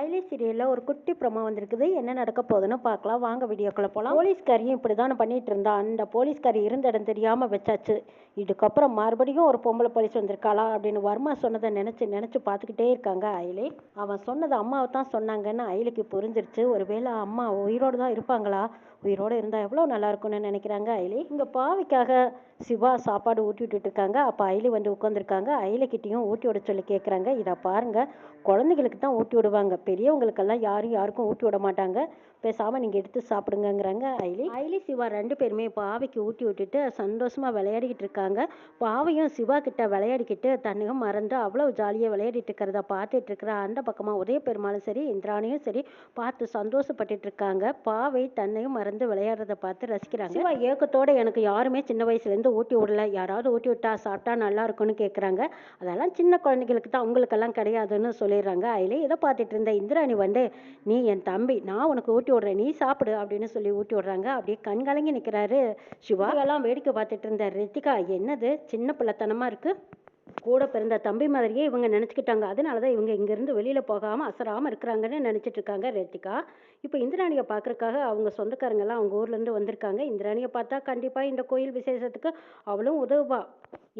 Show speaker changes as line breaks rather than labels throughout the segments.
ஐலி சீரியலில் ஒரு குட்டி ப்ரொமோ வந்திருக்குது. என்ன நடக்க போகுதுன்னு பார்க்கலாம். வாங்க வீடியோக்குள்ளே போகலாம் போலீஸ்காரியும் இப்படி தானே பண்ணிட்டு இருந்தா. அந்த போலீஸ்காரி இருந்த இடம் தெரியாமல் வச்சாச்சு. இதுக்கப்புறம் மறுபடியும் ஒரு பொம்பளை போலீஸ் வந்திருக்காளா அப்படின்னு வர்மா சொன்னதை நினச்சி நினச்சி பார்த்துக்கிட்டே இருக்காங்க ஐலி. அவன் சொன்னது அம்மாவை தான் சொன்னாங்கன்னு ஐலிக்கு புரிஞ்சிருச்சு. ஒருவேளை அம்மா உயிரோடு தான் இருப்பாங்களா? உயிரோடு இருந்தால் எவ்வளோ நல்லா இருக்கும்னு நினைக்கிறாங்க ஐலி. இங்கே பாவிக்காக சிவா சாப்பாடு ஊட்டி விட்டுட்டு இருக்காங்க அப்போ அயிலி வந்து உட்காந்துருக்காங்க ஐலிக்கிட்டேயும் ஊட்டி விட சொல்லி கேட்குறாங்க இதை பாருங்க. குழந்தைகளுக்கு தான் ஊட்டி விடுவாங்க. பெரியவங்களுக்கெல்லாம் யாரும் யாருக்கும் ஊட்டி விட மாட்டாங்க. பேசாமல் நீங்கள் எடுத்து சாப்பிடுங்கங்கிறாங்க அயிலி. ஐலி சிவா ரெண்டு பேருமே பாவைக்கு ஊட்டி விட்டுட்டு சந்தோஷமாக விளையாடிக்கிட்டு இருக்காங்க. பாவையும் சிவா கிட்ட விளையாடிக்கிட்டு தன்னையும் மறந்து அவ்வளோ ஜாலியாக விளையாடிட்டு இருக்கிறத பார்த்துட்டு இருக்கிற அந்த பக்கமாக உதய பெருமாளும் சரி இந்திராணியும் சரி பார்த்து சந்தோஷப்பட்டுட்டு இருக்காங்க. பாவை தன்னையும் மறந்து விளையாடுறத பார்த்து ரசிக்கிறாங்க. சிவா ஏக்கத்தோட எனக்கு யாருமே சின்ன வயசுலேருந்து ஊட்டி விடல. யாராவது ஊட்டி விட்டா சாப்பிட்டா நல்லா இருக்கும்னு கேட்குறாங்க அதெல்லாம் சின்ன குழந்தைகளுக்கு தான். உங்களுக்கெல்லாம் கிடையாதுன்னு சொல்லிடுறாங்க. அதிலே இதை பார்த்துட்டு இருந்த இந்திராணி வந்து நீ என் தம்பி. நான் உனக்கு ஊட்டி விடுறேன். நீ சாப்பிடு அப்படின்னு சொல்லி ஊட்டி விடுறாங்க. அப்படியே கண் கலங்கி நிற்கிறாரு சிவா. எல்லாம் வேடிக்கை பார்த்துட்டு இருந்தார் ரித்திகா. என்னது? சின்ன பிள்ளைத்தனமா இருக்கு. கூட பிறந்த தம்பி மாதிரியே இவங்க நினச்சிக்கிட்டாங்க. அதனால தான் இவங்க இங்கேருந்து வெளியில் போகாமல் அசராமல் இருக்கிறாங்கன்னு நினச்சிட்டு இருக்காங்க ரேத்திகா. இப்போ இந்திராணியை பார்க்கறக்காக அவங்க சொந்தக்காரங்கெல்லாம் அவங்க ஊர்லேருந்து வந்திருக்காங்க. இந்திராணியை பார்த்தா கண்டிப்பாக இந்த கோயில் விசேஷத்துக்கு அவளும் உதவுவா.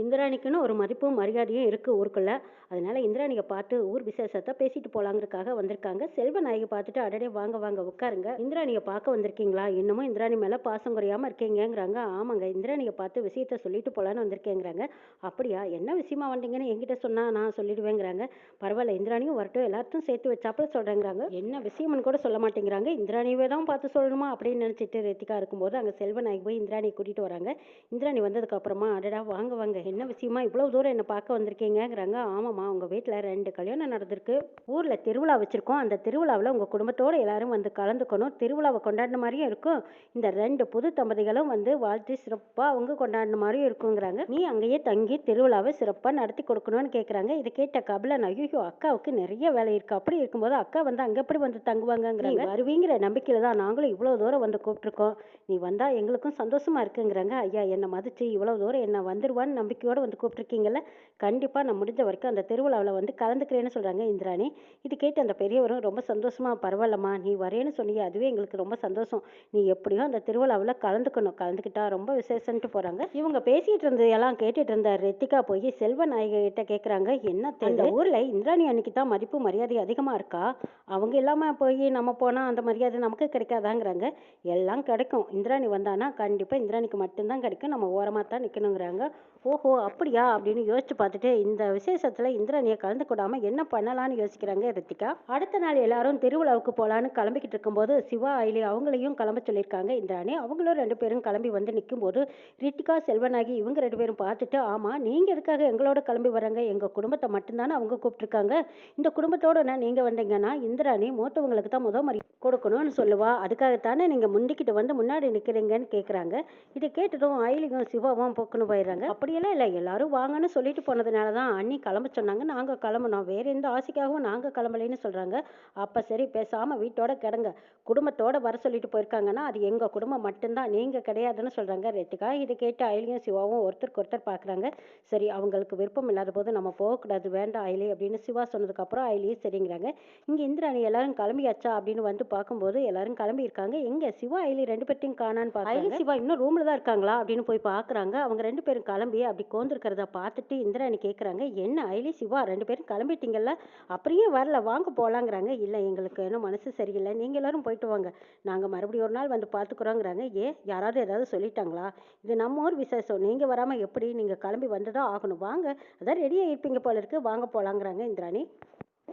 இந்திராணிக்குன்னு ஒரு மதிப்பும் மரியாதையும் இருக்குது ஊருக்குள்ள. அதனால இந்திராணியை பார்த்து ஊர் விசேஷத்தை பேசிட்டு போகலாங்கிறதுக்காக வந்திருக்காங்க. செல்வநாயகி பார்த்துட்டு அடடே வாங்க வாங்க உட்காருங்க. இந்திராணியை பார்க்க வந்திருக்கீங்களா? இன்னமும் இந்திராணி மேலே பாசம் குறையாமல் இருக்கீங்கங்கிறாங்க. ஆமாங்க இந்திராணியை பார்த்து விஷயத்த சொல்லிட்டு போகலான்னு வந்திருக்கேங்கிறாங்க. அப்படியா? என்ன விஷயமா வந்தீங்கன்னு என்கிட்ட சொன்னா நான் சொல்லிடுவேங்கிறாங்க. பரவாயில்ல இந்திராணியும் வரட்டும் எல்லாத்தையும் சேர்த்து வச்சாப்புல சொல்றேங்கிறாங்க. என்ன விஷயம்னு கூட சொல்ல மாட்டேங்கிறாங்க. இந்திராணியவே தான் பார்த்து சொல்லணுமா அப்படின்னு நினைச்சிட்டு ரித்திகா இருக்கும்போது அங்கே செல்வநாயக் போய் இந்திராணியை கூட்டிட்டு வராங்க. இந்திராணி வந்ததுக்கு அப்புறமா அடடா வாங்க வாங்க என்ன விஷயமா இவ்வளவு தூரம் என்ன பார்க்க வந்திருக்கீங்கங்கிறாங்க. ஆமாம்மா உங்க வீட்டில் ரெண்டு கல்யாணம் நடந்திருக்கு. ஊர்ல திருவிழா வச்சிருக்கோம். அந்த திருவிழாவில் உங்க குடும்பத்தோட எல்லாரும் வந்து கலந்துக்கணும். திருவிழாவை கொண்டாடின மாதிரியும் இருக்கும். இந்த ரெண்டு புது தம்பதிகளும் வந்து வாழ்த்து சிறப்பாக அவங்க கொண்டாடின மாதிரியும் இருக்குங்கிறாங்க. நீ அங்கேயே தங்கி திருவிழாவை சிறப்பாக சிறப்பா நடத்தி கொடுக்கணும்னு கேக்குறாங்க. இதை கேட்ட கபிலன் ஐயோ அக்காவுக்கு நிறைய வேலை இருக்கு. அப்படி இருக்கும்போது அக்கா வந்து அங்க எப்படி வந்து தங்குவாங்கங்கிறாங்க. வருவீங்கிற நம்பிக்கையில தான் நாங்களும் இவ்வளவு தூரம் வந்து கூப்பிட்டுருக்கோம். நீ வந்தா எங்களுக்கும் சந்தோஷமா இருக்குங்கிறாங்க. ஐயா என்னை மதிச்சு இவ்வளவு தூரம் என்ன வந்துருவான்னு நம்பிக்கையோட வந்து கூப்பிட்டுருக்கீங்கல்ல. கண்டிப்பா நான் முடிஞ்ச வரைக்கும் அந்த திருவிழாவில் வந்து கலந்துக்கிறேன்னு சொல்றாங்க இந்திராணி. இது கேட்டு அந்த பெரியவரும் ரொம்ப சந்தோஷமா பரவாயில்லம்மா நீ வரேன்னு சொன்னீங்க அதுவே எங்களுக்கு ரொம்ப சந்தோஷம். நீ எப்படியும் அந்த திருவிழாவில் கலந்துக்கணும். கலந்துக்கிட்டா ரொம்ப விசேஷன்ட்டு போறாங்க. இவங்க பேசிட்டு இருந்தது எல்லாம் கேட்டுட்டு இருந்த ரித்திகா போய் செல்வ நாயகி கிட்ட கேக்குறாங்க என்ன அந்த ஊர்ல இந்திராணி அன்னைக்கு தான் மதிப்பு மரியாதை அதிகமா இருக்கா? அவங்க இல்லாம போய் நம்ம போனா அந்த மரியாதை நமக்கு கிடைக்காதாங்கிறாங்க. எல்லாம் கிடைக்கும். இந்திராணி வந்தானா கண்டிப்பா இந்திராணிக்கு மட்டும்தான் கிடைக்கும். நம்ம ஓரமா தான் நிக்கணுங்கிறாங்க. ஓஹோ அப்படியா? அப்படின்னு யோசிச்சு பார்த்துட்டு இந்த விசேஷத்துல இந்திராணியை கலந்து கொடாம என்ன பண்ணலாம்னு யோசிக்கிறாங்க ரித்திகா. அடுத்த நாள் எல்லாரும் திருவிழாவுக்கு போலான்னு கிளம்பிக்கிட்டு இருக்கும்போது சிவா ஐலி அவங்களையும் கிளம்ப சொல்லியிருக்காங்க. இந்திராணி அவங்களும் ரெண்டு பேரும் கிளம்பி வந்து நிற்கும்போது ரித்திகா செல்வனாகி இவங்க ரெண்டு பேரும் பார்த்துட்டு ஆமா நீங்க எதுக்காக எங்களோட கிளம்பி வராங்க எங்க குடும்பத்தை மட்டும்தானே அவங்க கூப்பிட்டுருக்காங்க. இந்த குடும்பத்தோட நான் நீங்க வந்தீங்கன்னா இந்திராணி மூத்தவங்களுக்கு தான் முத மாதிரி கொடுக்கணும்னு சொல்லுவா. அதுக்காகத்தானே நீங்க முந்திக்கிட்டு வந்து முன்னாடி நிற்கிறீங்கன்னு கேட்குறாங்க இதை கேட்டதும் ஐலியும் சிவாவும் பொக்குன்னு போயிடுறாங்க. அப்படி அப்படியெல்லாம் இல்லை. எல்லாரும் வாங்கன்னு சொல்லிட்டு போனதுனால தான் அண்ணி கிளம்ப சொன்னாங்க. நாங்க கிளம்புனோம். வேற எந்த ஆசைக்காகவும் நாங்க கிளம்பலைன்னு சொல்றாங்க. அப்ப சரி பேசாம வீட்டோட கிடங்க. குடும்பத்தோட வர சொல்லிட்டு போயிருக்காங்கன்னா அது எங்க குடும்பம் மட்டும்தான். நீங்க கிடையாதுன்னு சொல்றாங்க. ரெட்டிகா இதை கேட்டு அயலியும் சிவாவும் ஒருத்தருக்கு ஒருத்தர் பாக்குறாங்க. சரி அவங்களுக்கு விருப்பம் இல்லாத போது நம்ம போகக்கூடாது வேண்டாம் அயலி அப்படின்னு சிவா சொன்னதுக்கு அப்புறம் அயலியும் சரிங்கிறாங்க. இங்க இந்திராணி எல்லாரும் கிளம்பியாச்சா அப்படின்னு வந்து பார்க்கும்போது எல்லாரும் கிளம்பி இருக்காங்க எங்க சிவா அயலி ரெண்டு பேர்த்தையும் காணான்னு பார்க்க அயலி சிவா இன்னும் ரூம்ல தான் இருக்காங்களா அப்படின்னு போய் பாக்குறாங்க. அவங்க ரெண்டு பேரும் கிளம்பி அப்படி கோந்திருக்கிறத பார்த்துட்டு இந்திராணி கேட்குறாங்க என்ன அயலி சிவா ரெண்டு பேரும் கிளம்பிட்டீங்கல்ல? அப்படியே வரல வாங்க போகலாங்கிறாங்க இல்லை எங்களுக்கு இன்னும் மனசு சரியில்லை. நீங்கள் எல்லாரும் போயிட்டு வாங்க. நாங்கள் மறுபடியும் ஒரு நாள் வந்து பார்த்துக்குறோங்கிறாங்க. ஏ யாராவது ஏதாவது சொல்லிட்டாங்களா? இது நம்ம ஊர் விசேஷம். நீங்கள் வராமல் எப்படி நீங்கள் கிளம்பி வந்துதான் ஆகணும். வாங்க. அதான் ரெடியாக இருப்பீங்க போல இருக்கு. வாங்க போகலாங்கிறாங்க இந்திராணி.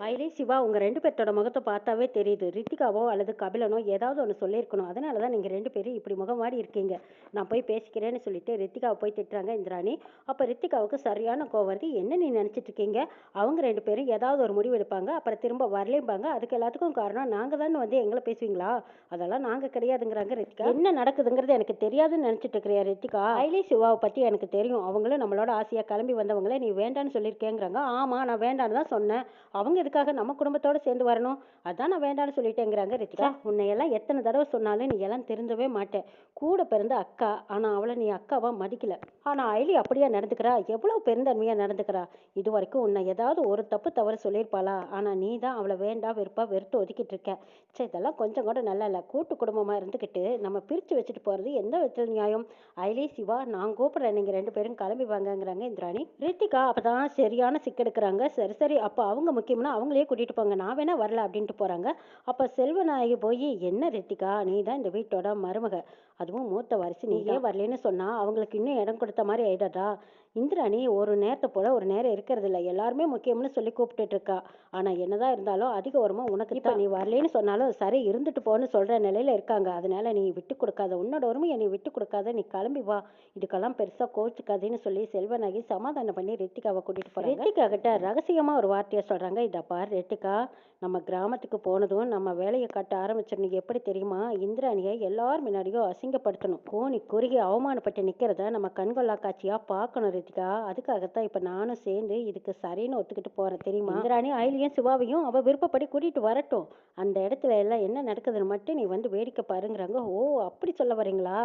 ஐலே சிவா உங்க ரெண்டு பேர்த்தோட முகத்தை பார்த்தாவே தெரியுது. ரித்திகாவோ அல்லது கபிலனோ ஏதாவது ஒன்று சொல்லியிருக்கணும். அதனால தான் நீங்கள் ரெண்டு பேரும் இப்படி முகம் மாறி இருக்கீங்க. நான் போய் பேசிக்கிறேன்னு சொல்லிட்டு ரித்திகாவை போய் திட்டுறாங்க இந்திராணி. அப்போ ரித்திகாவுக்கு சரியான கோவம் வருது. என்ன நீ நினச்சிட்டு இருக்கீங்க? அவங்க ரெண்டு பேரும் ஏதாவது ஒரு முடிவு எடுப்பாங்க. அப்புறம் திரும்ப வரலேம்பாங்க. அதுக்கு எல்லாத்துக்கும் காரணம் நாங்கள் தானே வந்து எங்களை பேசுவீங்களா? அதெல்லாம் நாங்கள் கிடையாதுங்கிறாங்க ரித்திகா. என்ன நடக்குதுங்கிறது எனக்கு தெரியாதுன்னு நினச்சிட்டு இருக்கிறியா ரித்திகா? ஐலே சிவாவை பற்றி எனக்கு தெரியும். அவங்களும் நம்மளோட ஆசையாக கிளம்பி வந்தவங்கள நீ வேண்டான்னு சொல்லியிருக்கேங்கிறாங்க. ஆமாம் நான் வேண்டான்னு தான் சொன்னேன். அவங்க எதுக்காக நம்ம குடும்பத்தோட சேர்ந்து வரணும். அதான் நான் வேண்டாம்னு சொல்லிட்டேங்கிறாங்க ரித்திகா. உன்னை எல்லாம் எத்தனை தடவை சொன்னாலும் நீ எல்லாம் திருந்தவே மாட்டேன் கூட பிறந்த அக்கா. ஆனா அவளை நீ அக்காவா மதிக்கல. ஆனா ஐலி அப்படியா நடந்துக்கிறா? எவ்வளவு பெருந்தன்மையா நடந்துக்கிறா? இது வரைக்கும் உன்னை ஏதாவது ஒரு தப்பு தவறு சொல்லியிருப்பாளா? ஆனா நீ தான் அவளை வேண்டாம் வெறுப்பா வெறுத்து ஒதுக்கிட்டு இருக்க. சே இதெல்லாம் கொஞ்சம் கூட நல்லா இல்லை. கூட்டு குடும்பமா இருந்துக்கிட்டு நம்ம பிரிச்சு வச்சுட்டு போறது எந்த விதத்தில் நியாயம்? ஐலி சிவா நான் கூப்பிடுறேன். நீங்க ரெண்டு பேரும் கிளம்பி வாங்கங்கிறாங்க இந்திராணி. ரித்திகா அப்பதான் சரியான சிக்கெடுக்கிறாங்க. சரி சரி. அப்போ அவங்க முக்கியம்னா அவங்களே கூட்டிட்டு போங்க. நான் வேணா வரல அப்படின்ட்டு போறாங்க. அப்ப செல்வநாயகி போய் என்ன ரித்திகா நீ தான் இந்த வீட்டோட மருமக. அதுவும் மூத்த வாரிசு. நீ ஏன் வரலன்னு சொன்னா அவங்களுக்கு இன்னும் இடம் கொடுத்த மாதிரி ஆயிடாதா இந்திராணி ஒரு நேரத்தை போல ஒரு நேரம் இருக்கிறது இல்ல. எல்லாருமே முக்கியம்னு சொல்லி கூப்பிட்டுட்டு இருக்கா. ஆனா என்னதான் இருந்தாலும் அதிக ஓரமா உனக்கு இப்ப நீ வரலன்னு சொன்னாலும் சரி இருந்துட்டு போன்னு சொல்ற நிலையில இருக்காங்க. அதனால நீ விட்டு கொடுக்காத. உன்னோட உரிமையை நீ விட்டு கொடுக்காத. நீ கிளம்பி வா. இதுக்கெல்லாம் பெருசா கோச்சுக்காதேன்னு சொல்லி செல்வநாயகி சமாதானம் பண்ணி ரித்திகாவை கூட்டிட்டு போறாங்க. ரித்திகா கிட்ட ரகசியமா ஒரு வார்த்தையை சொல்றாங்க. இத பார் ரித்திகா. நம்ம கிராமத்துக்கு போனதும் நம்ம வேலையை காட்ட ஆரம்பிச்சிடணும். எப்படி தெரியுமா? இந்திராணியை எல்லார் முன்னாடியும் அசிங்கப்படுத்தணும். கோணி குறுகி அவமானப்பட்டு நிக்கிறத நம்ம கண்கொள்ளா காட்சியா பார்க்கணும் ரித்திகா. அதுக்காகத்தான் இப்ப நானும் சேர்ந்து இதுக்கு சரின்னு ஒத்துக்கிட்டு போறேன். தெரியுமா? இந்திராணி அயலியும் சிவாவையும் அவ விருப்பப்படி கூட்டிட்டு வரட்டும். அந்த இடத்துல எல்லாம் என்ன நடக்குதுன்னு மட்டும் நீ வந்து வேடிக்கை பாருங்கிறாங்க. ஓ அப்படி சொல்ல வரீங்களா?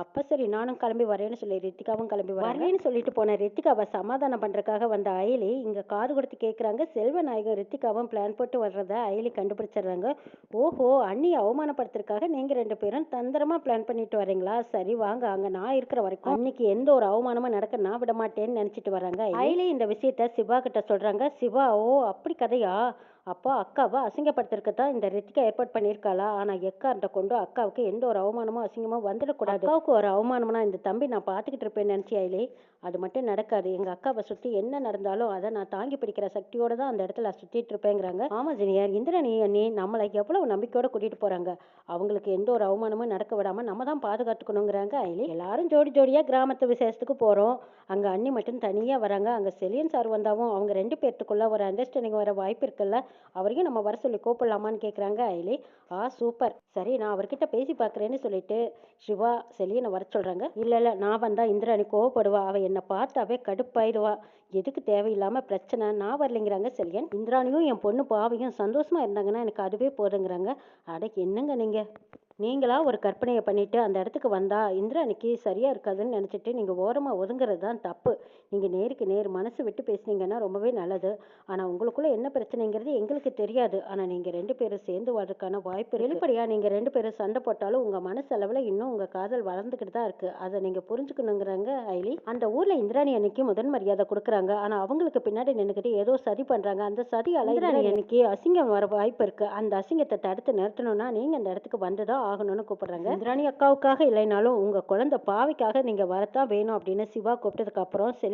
அப்ப சரி நானும் கிளம்பி வரேன்னு சொல்லி ரித்திகாவும் கிளம்பி வரேன்னு சொல்லிட்டு போன ரித்திகாவை சமாதானம் பண்றதுக்காக வந்த அயலி இங்க காது கொடுத்து கேக்குறாங்க. செல்வநாயகம் ரித்திகாவும் பிளான் போட்டு வர்றத அயலி கண்டுபிடிச்சிடுறாங்க. ஓஹோ அண்ணி அவமானப்படுத்துறதுக்காக நீங்க ரெண்டு பேரும் தந்திரமா பிளான் பண்ணிட்டு வரீங்களா? சரி வாங்க. அங்க நான் இருக்கிற வரைக்கும் அன்னைக்கு எந்த ஒரு அவமானமும் நடக்க நான் விட மாட்டேன்னு நினச்சிட்டு வராங்க அயலி இந்த விஷயத்த சிவா கிட்ட சொல்றாங்க. சிவா ஓ அப்படி கதையா? அப்போ அக்காவை அசிங்கப்படுத்துறதுக்கு தான் இந்த ரித்திகா ஏற்பாடு பண்ணியிருக்காளா? ஆனா எக்காரத்தை கொண்டு அக்காவுக்கு எந்த ஒரு அவமானமும் அசிங்கமும் வந்துடக்கூடாது. அக்காவுக்கு ஒரு அவமானம்னா இந்த தம்பி நான் பார்த்துக்கிட்டு இருப்பேன்னு நினைச்சியாயிலே. அது மட்டும் நடக்காது. எங்க அக்காவை சுத்தி என்ன நடந்தாலும் அதை நான் தாங்கி பிடிக்கிற சக்தியோட தான் அந்த இடத்துல சுத்திட்டு இருப்பேங்கிறாங்க. ஆமா ஜெனியர். இந்திரணி அண்ணி நம்மளை எவ்வளவு நம்பிக்கையோட கூட்டிட்டு போறாங்க. அவங்களுக்கு எந்த ஒரு அவமானமும் நடக்க விடாம நம்ம தான் பாதுகாத்துக்கணுங்கிறாங்க ஐலி. எல்லாரும் ஜோடி ஜோடியா கிராமத்து விசேஷத்துக்கு போறோம். அங்க அண்ணி மட்டும் தனியா வராங்க. அங்க செலியன் சார் வந்தாவும் அவங்க ரெண்டு பேர்த்துக்குள்ள ஒரு அண்டர்ஸ்டாண்டிங் வர வாய்ப்பு இருக்குல்ல. அவரையும் நம்ம வர சொல்லி கூப்பிடலாமான்னு கேட்குறாங்க அயலி ஆ சூப்பர். சரி நான் அவர்கிட்ட பேசி பார்க்குறேன்னு சொல்லிட்டு சிவா செலியனை வர சொல்கிறாங்க இல்லை இல்லை நான் வந்தால் இந்திராணி கோவப்படுவா. அவள் என்னை பார்த்தாவே கடுப்பாயிடுவா. எதுக்கு தேவையில்லாமல் பிரச்சனை? நான் வரலைங்கிறாங்க செலியன். இந்திராணியும் என் பொண்ணு பாவையும் சந்தோஷமாக இருந்தாங்கன்னா எனக்கு அதுவே போதுங்கிறாங்க. அட என்னங்க நீங்கள் நீங்களா ஒரு கற்பனையை பண்ணிட்டு அந்த இடத்துக்கு வந்தா இந்திராணிக்கு சரியா இருக்காதுன்னு நினைச்சிட்டு நீங்க ஓரமா ஒதுங்குறது தான் தப்பு. நீங்க நேருக்கு நேர் மனசு விட்டு பேசுனீங்கன்னா ரொம்பவே நல்லது. ஆனா உங்களுக்குள்ள என்ன பிரச்சனைங்கிறது எங்களுக்கு தெரியாது. ஆனா நீங்க ரெண்டு பேரும் சேர்ந்து வாழ்றதுக்கான வாய்ப்பு இருக்கு. வெளிப்படையா நீங்க ரெண்டு பேரும் சண்டை போட்டாலும் உங்க மனசளவுல இன்னும் உங்க காதல் வளர்ந்துக்கிட்டு தான் இருக்கு. அதை நீங்க புரிஞ்சுக்கணுங்கிறாங்க ஐலி. அந்த ஊர்ல இந்திராணி அன்னைக்கு முதன் மரியாதை கொடுக்குறாங்க. ஆனா அவங்களுக்கு பின்னாடி நின்னுக்கிட்டு ஏதோ சதி பண்றாங்க. அந்த சதியால இந்திராணி அன்னைக்கு அசிங்கம் வர வாய்ப்பு இருக்கு. அந்த அசிங்கத்தை தடுத்து நிறுத்தணும்னா நீங்க அந்த இடத்துக்கு வந்துதான் ஆகணும்னு கூப்பிடுறாங்க. இந்திராணி அக்காவுக்காக இல்லைனாலும் உங்க குழந்தை பாவிக்காக நீங்க வரத்தான் வேணும் அப்படின்னு சிவா கூப்பிட்டதுக்கு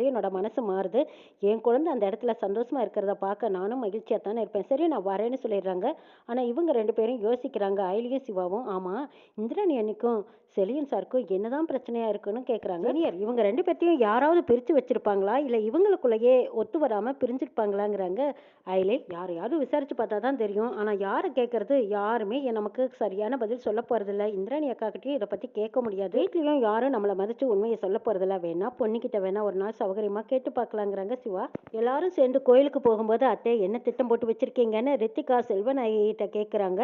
அப்புறம் செலியனோட மனசு மாறுது. என் குழந்தை அந்த இடத்துல சந்தோஷமா இருக்கிறத பார்க்க நானும் மகிழ்ச்சியா தானே இருப்பேன். சரி நான் வரேன்னு சொல்லிடுறாங்க. ஆனா இவங்க ரெண்டு பேரும் யோசிக்கிறாங்க. அயலியும் சிவாவும் ஆமா இந்திராணி அன்னைக்கும் செலியன் சாருக்கும் என்னதான் பிரச்சனையா இருக்குன்னு கேக்குறாங்க. சீனியர். இவங்க ரெண்டு பேர்த்தையும் யாராவது பிரிச்சு வச்சிருப்பாங்களா? இல்ல இவங்களுக்குள்ளேயே ஒத்து வராம பிரிஞ்சிருப்பாங்களாங்கிறாங்க. அயலே யாரையாவது விசாரிச்சு பார்த்தா தான் தெரியும். ஆனா யாரை கேட்கறது யாருமே நமக்கு சரியான பதில் சொல்ல போறதில்ல. இந்திராணி அக்கா கிட்டயும் இதை பத்தி கேட்க முடியாது. வீட்லயும் யாரும் நம்மள மதிச்சு உண்மையை சொல்ல போறதில்ல. வேணா பொண்ணுகிட்ட வேணா ஒரு நாள் சௌகரியமா கேட்டு பார்க்கலாங்கிறாங்க சிவா. எல்லாரும் சேர்ந்து கோயிலுக்கு போகும்போது அத்தை என்ன திட்டம் போட்டு வச்சிருக்கீங்கன்னு ரித்திகா செல்வநாயகி கிட்ட கேக்குறாங்க.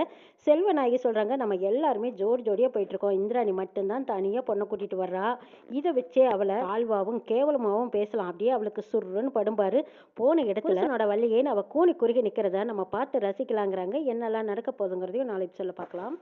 செல்வநாயகி சொல்றாங்க நம்ம எல்லாருமே ஜோடி ஜோடியா போயிட்டு இருக்கோம் இந்திராணி மட்டும்தான் தனியா பொண்ணை கூட்டிட்டு வர்றா. இதை வச்சே அவளை தாழ்வாவும் கேவலமாவும் பேசலாம். அப்படியே அவளுக்கு சுருன்னு படும்பாரு. போன இடத்துல என்னோட வள்ளியே அவ கூனி குறுகி நிக்கிறத நம்ம பார்த்து ரசிக்கலாங்கிறாங்க. என்னெல்லாம் நடக்க போகுதுங்கிறதையும் நாளைக்கு சொல்ல பார்க்கலாம்.